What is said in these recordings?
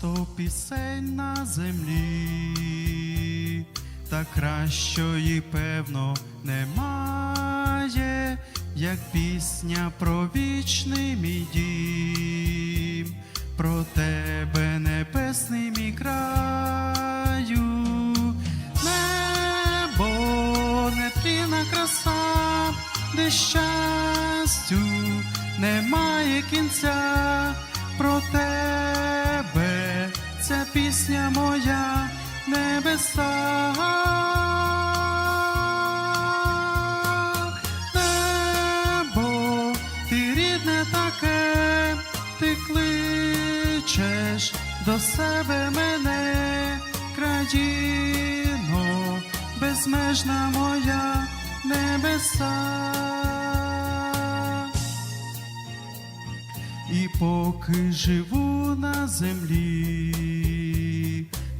багато пісень на землі, та кращої, певно, немає, як пісня про вічний мій дім, про тебе, небесний мій краю, небо, нетлінна краса, де щастю немає кінця про тебе, пісня моя небеса. Небо, ти рідне таке, ти кличеш до себе мене, країно, безмежна моя небеса. І поки живу на землі,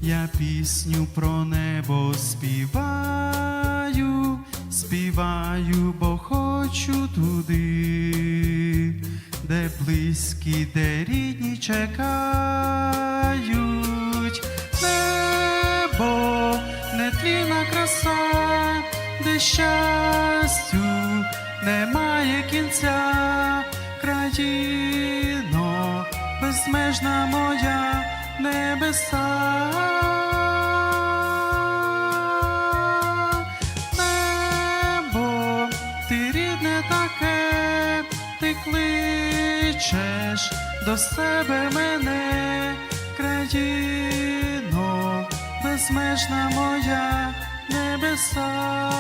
я пісню про небо співаю, співаю, бо хочу туди, де близькі, де рідні чекають, небо, нетлінна краса, де щастю немає кінця, країно, безмежна моя небеса. Кличеш до себе мене, країно, безмежна моя небеса.